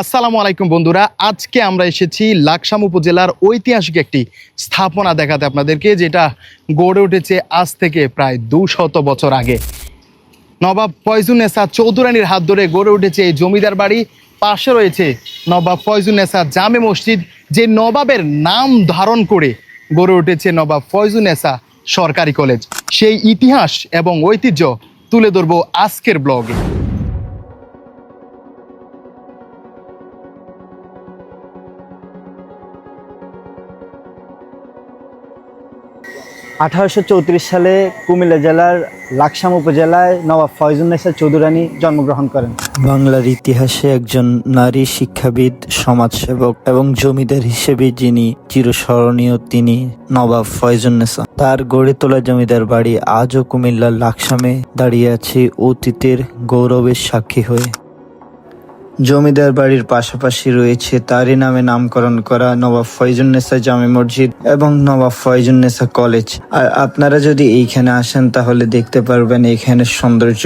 আসসালামু আলাইকুম বন্ধুরা, আজকে আমরা এসেছি লাকসাম উপজেলার ঐতিহাসিক একটি স্থাপনা দেখাতে আপনাদেরকে, যেটা গড়ে উঠেছে আজ থেকে প্রায় দু শত বছর আগে। নবাব ফয়জুন্নেসা চৌধুরানীর হাত ধরে গড়ে উঠেছে এই জমিদার বাড়ি। পাশে রয়েছে নবাব ফয়জুন্নেসা জামে মসজিদ, যে নবাবের নাম ধারণ করে গড়ে উঠেছে নবাব ফয়জুন্নেসা সরকারি কলেজ। সেই ইতিহাস এবং ঐতিহ্য তুলে ধরবো আজকের ব্লগে। আঠারোশো চৌত্রিশ সালে কুমিল্লা জেলার লাকসাম উপজেলায় নবাব ফয়জুন্নেসা চৌধুরানী জন্মগ্রহণ করেন। বাংলার ইতিহাসে একজন নারী শিক্ষাবিদ, সমাজসেবক এবং জমিদার হিসেবে যিনি চিরস্মরণীয় তিনি নবাব ফয়জুন্নেসা তার গড়ে তোলা জমিদার বাড়ি আজও কুমিল্লার লাকসামে দাঁড়িয়ে আছে অতীতের গৌরবের সাক্ষী হয়ে। জমিদার বাড়ির পাশাপাশি রয়েছে তারই নামে নামকরণ করা নবাব ফয়জুন্নেসা জামে মসজিদ এবং নবাব ফয়জুন্নেসা কলেজ। আর আপনারা যদি এইখানে আসেন তাহলে দেখতে পারবেন এখানে সৌন্দর্য।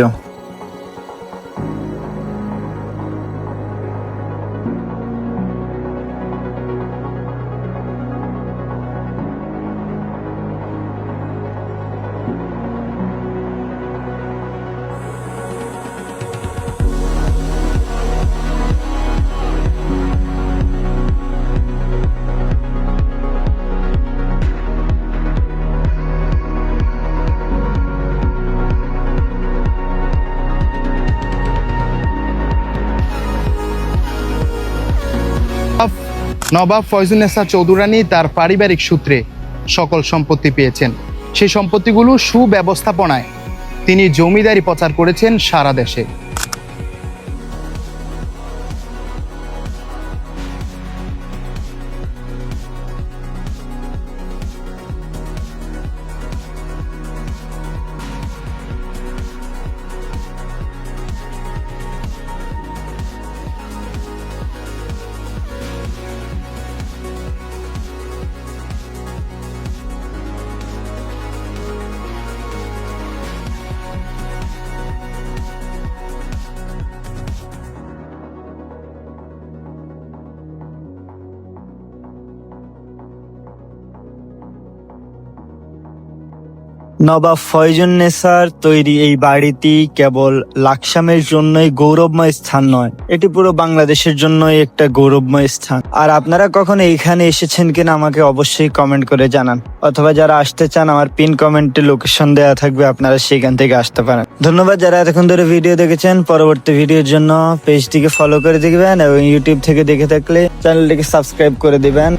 নবাব- ফয়জুনেসা চৌধুরানী তার পারিবারিক সূত্রে সকল সম্পত্তি পেয়েছেন। সেই সম্পত্তিগুলো সুব্যবস্থাপনায় তিনি জমিদারি প্রচার করেছেন সারা দেশে। নবাব ফয়জুন্নেসার তৈরি এই বাড়িটি কেবল লাকসামের জন্যই গৌরবময় স্থান নয়, এটি পুরো বাংলাদেশের জন্যই একটা গৌরবময় স্থান। আর আপনারা কখনো এইখানে এসেছেন কিনা আমাকে অবশ্যই কমেন্ট করে জানান, অথবা যারা আসতে চান আমার পিন কমেন্টে লোকেশন দেওয়া থাকবে, আপনারা সেখান থেকে আসতে পারেন। ধন্যবাদ যারা এতক্ষণ ধরে ভিডিও দেখেছেন, পরবর্তী ভিডিওর জন্য পেজটিকে ফলো করে দেখবেন এবং ইউটিউব থেকে দেখে থাকলে চ্যানেলটিকে সাবস্ক্রাইব করে দিবেন।